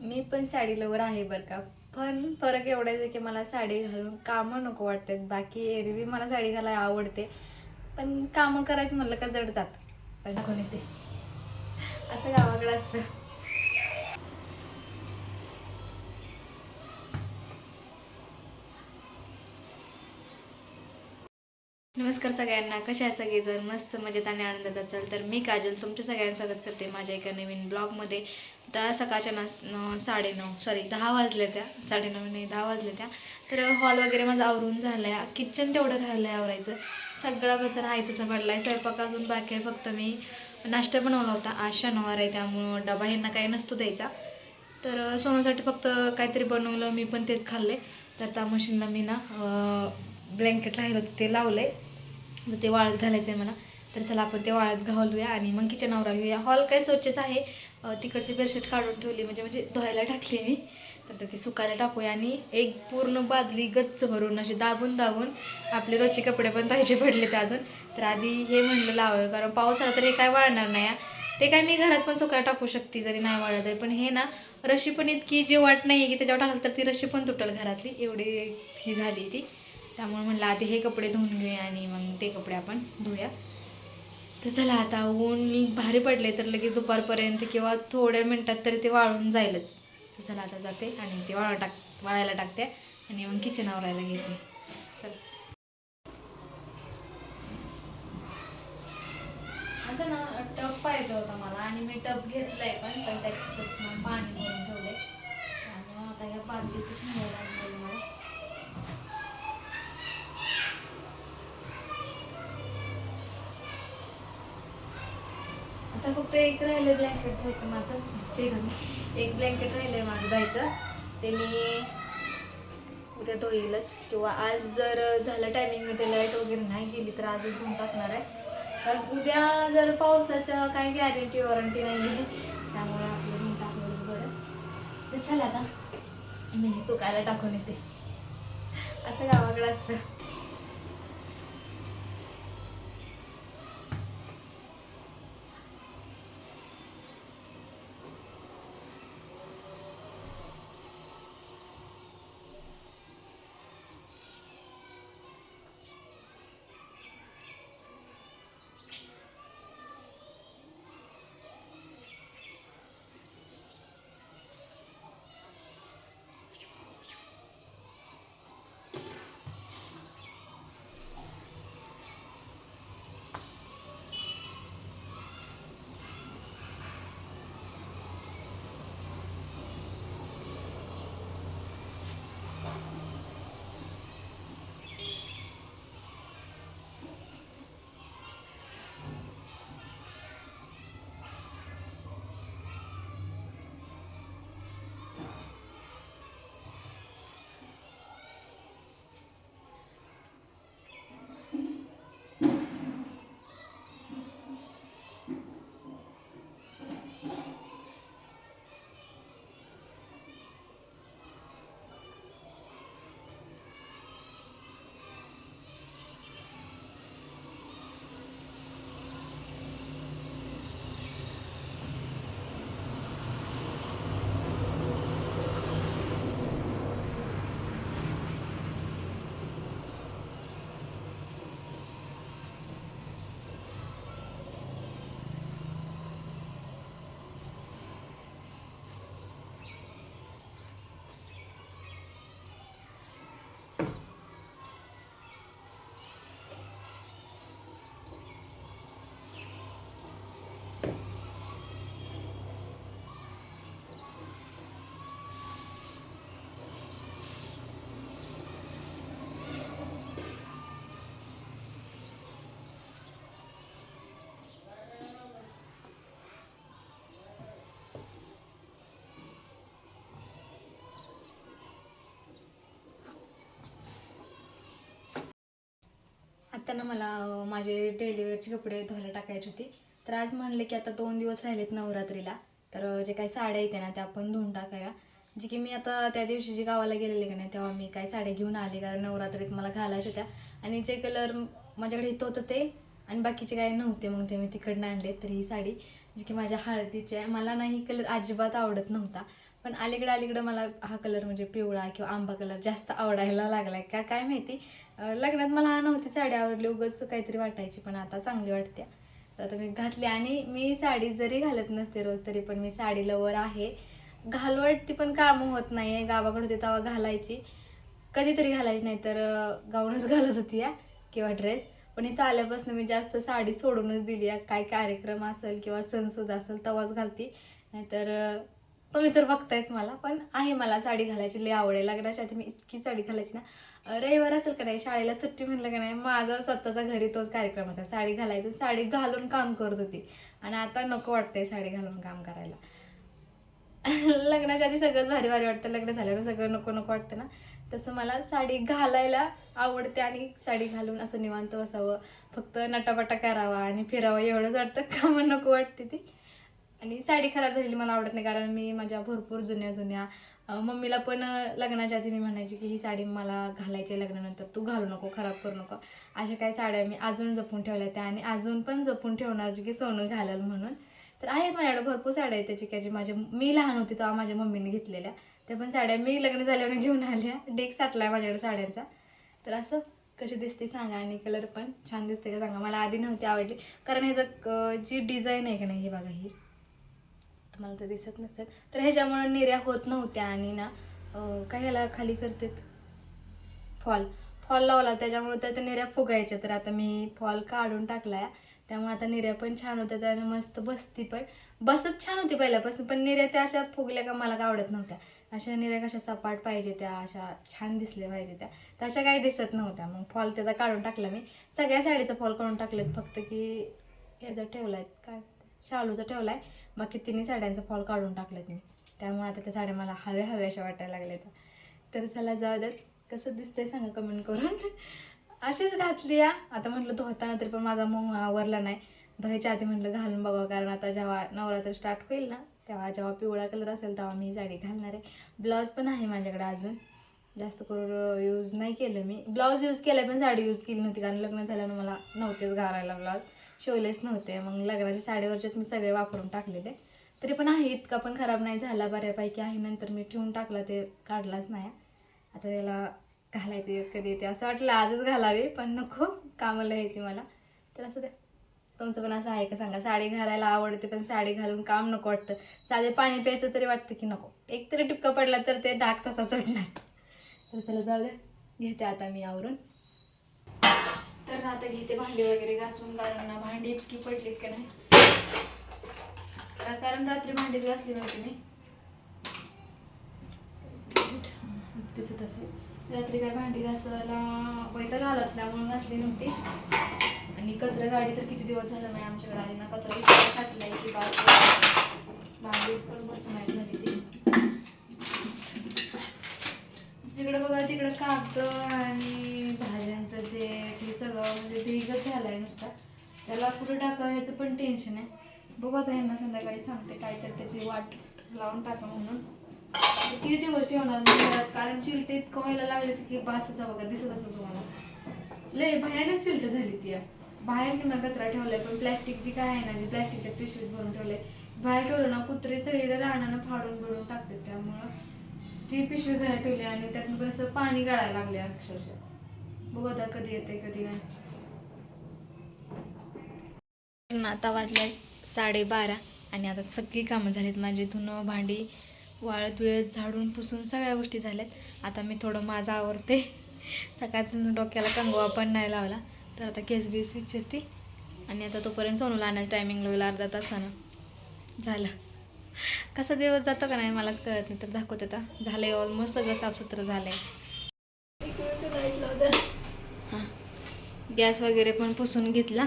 मी पण साडी लवर आहे बरं का. पण फरक एवढाच आहे की मला साडी घालून कामं नको वाटतात. बाकी एरवी मला साडी घालायला आवडते. पण कामं करायचं म्हणलं का जड जात. पण कोणी ते. असं गावाकडं असतं. नमस्कार सगळ्यांना कशा आहे सगळेजण? मस्त मजेत आणि आनंदात असाल तर मी काजल तुमच्या सगळ्यांना स्वागत करते माझ्या एका नवीन ब्लॉगमध्ये. दहा सकाळच्या ना साडे साडेनऊ सॉरी दहा वाजल्या त्या साडेनऊ नाही दहा वाजल्या त्या. तर हॉल वगैरे माझं आवरून झालं आहे किचन तेवढं राहिलं आहे आवरायचं. सगळा पसारा आहे तसा पडला आहे स्वयंपाक अजून बाकी आहे फक्त मी नाश्ता बनवला होता. आज शनिवार आहे त्यामुळं डबा यांना काही नसतो द्यायचा. तर सोनासाठी फक्त काहीतरी बनवलं मी पण तेच खाल्ले तर त्या मशीनला मी ना ब्लँकेट राहिलं ते लावलं आहे तर ते वाळत घालायचं आहे मला. तर चला आपण ते वाळत घालूया आणि मग किचनावर घेऊया. हॉल काय स्वच्छच आहे. तिकडची बेडशीट काढून ठेवली म्हणजे म्हणजे धुवायला टाकली मी. तर ते सुकायला टाकूया आणि एक पूर्ण बादली गच्च भरून अशी दाबून दाबून आपले रोजचे कपडे पण धुवायचे पडले ते अजून. तर आधी हे म्हणलं लावावं कारण पाऊस आला तर हे काय वाळणार नाही ते काय मी घरात पण सुकायला टाकू शकते जरी नाही वाळलं तरी. पण हे ना रशी पण इतकी जी वाट नाही आहे की त्याच्यावर टाकलं तर ती रशी पण तुटल घरातली. एवढी ही झाली ती. त्यामुळे म्हणलं आधी हे कपडे धुवून घेऊया आणि मग ते कपडे आपण धुया तर चला आता ऊन भारी पडले तर लगेच दुपारपर्यंत किंवा थोड्या मिनटात तरी ते वाळून जाईलच. तर चला आता जाते आणि ते वाळा टाक वाळायला टाकते आणि मग किचन आवरायला घेते. चल. असं ना टप पाहिजे होता मला आणि मी टप घेतलाय पण पण त्याची मग पाणी भरून ठेवले त्यामुळे आता ह्या बादलीतच न्यायला लागेल मला आता फक्त एक राहिलं ब्लँकेट धुवायचं माझं. चिरून एक ब्लँकेट राहिलंय माझं जायचं ते मी उद्या धुईलच. किंवा आज जर झालं टायमिंगमध्ये लाइट वगैरे नाही गेली तर आजच धुवून टाकणार आहे. कारण उद्या जर पावसाच्या काही गॅरंटी वॉरंटी नाही आहे त्यामुळे आपलं धुवून टाकलंच बरं. तर चला आता मी सुकायला टाकून येते. असं गावाकडे असतं. त्यांना मला माझे डेलिव्हरचे कपडे धुवायला टाकायचे होते. तर आज म्हणले की आता दोन दिवस राहिलेत नवरात्रीला. तर जे काही साड्या येते ना त्या आपण धुवून टाकाव्या. जे की मी आता त्या दिवशी जी गावाला गेलेले का नाही तेव्हा मी काही साड्या घेऊन आले कारण नवरात्रीत मला घालायच्या होत्या. आणि जे कलर माझ्याकडे इथं होतं ते आणि बाकीचे काही नव्हते मग ते मी तिकडनं आणले. तर ही साडी जी की माझ्या हळदीचे आहे. मला नाही कलर अजिबात आवडत नव्हता. पण अलीकडं अलीकडं मला हा कलर म्हणजे पिवळा किंवा आंबा कलर जास्त आवडायला लागलाय. का काय माहिती? लग्नात मला हा नव्हती साडी आवडली. उगाच काहीतरी वाटायची पण आता चांगली वाटते. तर आता मी घातली आणि मी साडी जरी घालत नसते रोज तरी पण मी साडी लवर आहे. घालवट ती पण कामं होत नाही आहे गावाकडे होती तेव्हा घालायची. कधीतरी घालायची नाही तर गाऊनच घालत होती या किंवा ड्रेस पण इथं आल्यापासून मी जास्त साडी सोडूनच दिली या. काय कार्यक्रम असेल किंवा सणसुद्धा असेल तेव्हाच घालती. नाहीतर तुम्ही तर बघतायच मला पण आहे मला साडी घालायची लई आवडेल लग्नाच्या आधी मी इतकी साडी घालायची ना. रविवार असेल का नाही शाळेला सुट्टी म्हणलं का नाही माझा स्वतःचा घरी तोच कार्यक्रम होता. साडी घालायचं साडी घालून काम करत होती. आणि आता नको वाटतंय साडी घालून काम करायला. लग्नाच्या आधी सगळंच भारी भारी वाटतं लग्न झाल्यावर सगळं नको नको वाटतं ना. तसं मला साडी घालायला आवडते आणि साडी घालून असं निवांत बसावं. फक्त नटापटा करावा आणि फिरावं एवढंच वाटतं. का मग नको वाटते ती. आणि साडी खराब झालेली मला आवडत नाही कारण मी माझ्या भरपूर जुन्या जुन्या मम्मीला पण लग्नाच्या आधी मी म्हणायची की ही साडी मला घालायची आहे लग्नानंतर तू घालू नको खराब करू नको. अशा काही साड्या मी अजून जपून ठेवल्या त्या आणि अजून पण जपून ठेवणार जी की सोनं घालाल म्हणून. तर आहेत माझ्याकडे भरपूर साड्या आहेत त्याची की माझ्या मी लहान होती तेव्हा माझ्या मम्मीने घेतलेल्या. त्या पण साड्या मी लग्न झाल्यावर घेऊन आल्या. डेक आहे माझ्याकडे साड्यांचा. तर असं कशी दिसते सांगा आणि कलर पण छान दिसते का सांगा. मला आधी नव्हती आवडली. कारण ह्याचं जी डिझाईन आहे का नाही हे बघा ही. तुम्हाला तर दिसत नसेल. तर ह्याच्यामुळे निर्या होत नव्हत्या आणि ना काय ह्याला खाली करतात? फॉल. फॉल लावला त्याच्यामुळे त्या निर्या फुगायच्या. तर आता मी फॉल काढून टाकलाय. त्यामुळे आता निर्या पण छान होत्या त्याने मस्त बसती पण. बसत छान होती पहिल्यापासून पण निर्या त्या अशा फुगल्या का मला आवडत नव्हत्या. अशा निर्या कशा सपाट पाहिजे त्या अशा छान दिसल्या पाहिजे त्या. तशा काही दिसत नव्हत्या. मग फॉल त्याचा काढून टाकला मी. सगळ्या साडीचा फॉल काढून टाकलेत फक्त की ह्याचा ठेवलाय काय? शालूचा ठेवलाय. बाकी तिन्ही साड्यांचा फॉल काढून टाकलेत मी. त्यामुळे आता त्या साड्या मला हव्या हव्या अशा वाटायला लागल्या तर चला जाऊ द्यात कसं दिसतंय सांगा कमेंट करून. अशीच घातली या आता म्हटलं धुताना तरी पण माझा मोह आवरला नाही. धुवायच्या आधी म्हटलं घालून बघावं कारण आता जेव्हा नवरात्र स्टार्ट होईल ना तेव्हा जेव्हा पिवळा कलर असेल तेव्हा मी साडी घालणार आहे. ब्लाऊज पण आहे माझ्याकडे अजून. जास्त करून यूज नाही केलं मी. ब्लाऊज यूज केला पण साडी यूज केली नव्हती कारण लग्न झाल्यानं मला नव्हतेच घालायला ब्लाऊज शिवलेच नव्हते. मग लग्नाच्या साडीवरचेच मी सगळे वापरून टाकलेले. तरी पण आहे इतका पण खराब नाही झाला बऱ्यापैकी. आहे नंतर मी ठेवून टाकला ते काढलाच नाही. आता त्याला घालायचे कधी येते असं वाटलं आजच घालावे पण नको कामाला यायची मला. तर असं ते तुमचं पण असं आहे का सांगा? साडी घालायला आवडते पण साडी घालून काम नको वाटतं. साधे पाणी प्यायचं तरी वाटतं की नको. एक तरी टिपका पडला तर ते डाग तसा चढणार तर चला जाऊ दे घेते आता मी आवरून. तर आता घेते भांडी वगैरे घासून कारण ना भांडी इतकी पडलीत का नाही. कारण रात्री भांडीच घासली नव्हती मी. दिसत असेल रात्री काय भांडी घासायला वैताग आला त्यामुळे घासली नव्हती. आणि कचरा गाडी तर किती दिवस झाला नाही आमच्याकडे आली ना कचरा इतका साठलाय की बास भांडी पण बस नाही झाली ती. तिकडे बघा तिकडं कागद आणि सगळं म्हणजे नुसता. त्याला कुठं टाका ह्याचं पण टेन्शन आहे. बघू आता ह्यांना संध्याकाळी सांगते काय तर त्याची वाट लावून टाका म्हणून. किती दिवस ठेवणार कारण चिलटे इतकं व्हायला लागले की बासाचा बघा दिसत असेल तुम्हाला. लय भयानक चिलट झाली ती या. बाहेर किंवा कचरा ठेवलाय पण प्लॅस्टिकची काय आहे ना जी प्लॅस्टिकच्या पिशवीत भरून ठेवलंय बाहेर ठेवलं ना कुत्रे सगळीकडे रानानं फाडून बिडून टाकतात. त्यामुळं ती पिशवी घरात ठेवली आणि त्यातून पण पाणी गाळायला लागले अक्षरशः. बघू आता कधी येते कधी नाही. आता वाजल्या साडेबारा आणि आता सगळी कामं झालीत. माझी धुणं भांडी वाळत विळत झाडून पुसून सगळ्या गोष्टी झाल्यात. आता मी थोडं माझं आवडते सकाळपासून डोक्याला कंगवा पण नाही लावला. तर आता केस बीस विचारते आणि आता तोपर्यंत सोनूला आणायचं टायमिंग होईल अर्धा तासानं. झालं. कसा दिवस जातो का नाही मलाच कळत नाही. तर दाखवत आता. झालंय ऑलमोस्ट सगळं साफसुथरं झालंय. हां. गॅस वगैरे पण पुसून घेतला.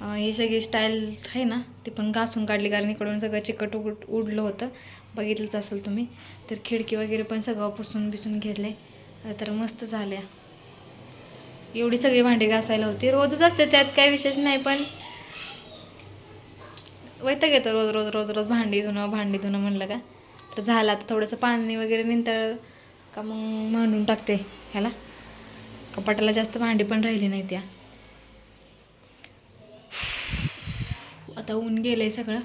ही सगळी स्टाईल आहे ना ती पण घासून काढली. कारण इकडून सगळं चिकट उड उडलं होतं. बघितलंच असेल तुम्ही. तर खिडकी वगैरे पण सगळं पुसून बिसून घेतले. तर मस्त झाल्या. एवढी सगळी भांडी घासायला होती. रोजच असते त्यात काय विशेष नाही पण वैताग येतं रोज रोज रोज रोज भांडी धुणं भांडी धुणं म्हणलं का? तर झालं आता थोडंसं पाणी वगैरे निंतळ का मग मांडून टाकते ह्याला. कपाटाला जास्त भांडी पण राहिली नाही त्या. आता ऊन गेलं आहे सगळं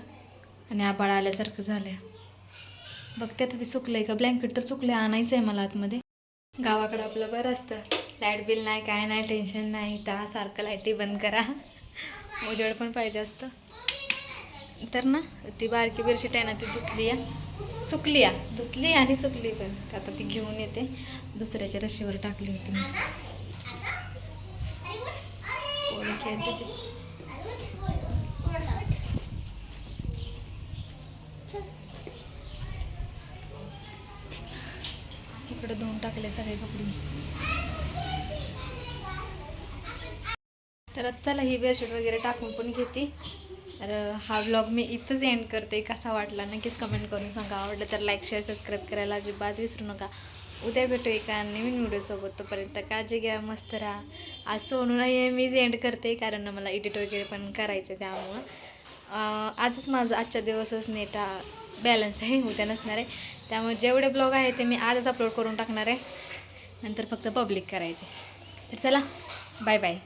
आणि आबाळ आल्यासारखं झालं बघते आता ते सुकलं आहे का? ब्लँकेट तर सुकलं आणायचं आहे मला आतमध्ये. गावाकडं आपलं बरं असतं. लाइट बिल नाही काय नाही टेन्शन नाही. त्या सारखं लाईटी बंद करा. उजेड पण पाहिजे असतं. तर ना ती बारकी बेडशीट आहे ना ती धुतली या. सुकली या. धुतली आणि सुकली पण. आता ती घेऊन येते. दुसऱ्याच्या रशीवर टाकली होती मी. पोळी खेळते ती. इकडे धुवून टाकले सगळे कपडे. तर चला ही बेडशीट वगैरे टाकून पण घेते. तर हा व्लॉग मी इथंच एंड करते. कसा वाटला नक्कीच कमेंट करून सांगा. आवडलं तर लाईक शेअर सबस्क्राईब करायला अजिबात विसरू नका. उद्या भेटू एका नवीन व्हिडिओसोबत तोपर्यंत काळजी घ्या मस्त राहा. आज सोनू नाही मीच एंड करते. कारण मला एडिट वगैरे पण करायचं आहे त्यामुळं आजच माझा आजच्या दिवसच नेटा बॅलन्स आहे उद्या नसणार आहे. त्यामुळे जेवढे ब्लॉग आहे ते मी आजच अपलोड करून टाकणार आहे. नंतर फक्त पब्लिक करायचे. तर चला बाय बाय